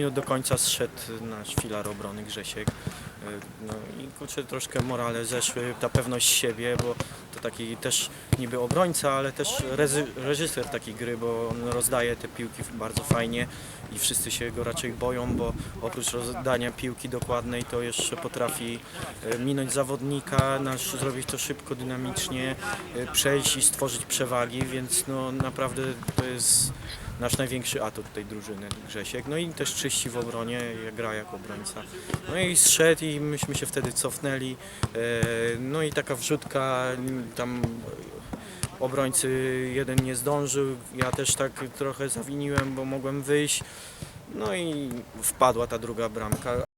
5 minut do końca zszedł nasz filar obrony Grzesiek. Y, No i kurczę, troszkę morale zeszły, ta pewność siebie, bo to taki też niby obrońca, ale też reżyser takiej gry, bo on rozdaje te piłki bardzo fajnie i wszyscy się go raczej boją, bo oprócz rozdania piłki dokładnej to jeszcze potrafi y, minąć zawodnika, nasz, zrobić to szybko, dynamicznie, y, przejść i stworzyć przewagi, więc no naprawdę to jest nasz największy atut tej drużyny, Grzesiek. No i też czyści w obronie, jak gra jako obrońca. No i zszedł i myśmy się wtedy cofnęli. E, No i taka wrzutka, tam obrońcy jeden nie zdążył, ja też tak trochę zawiniłem, bo mogłem wyjść. No i wpadła ta druga bramka.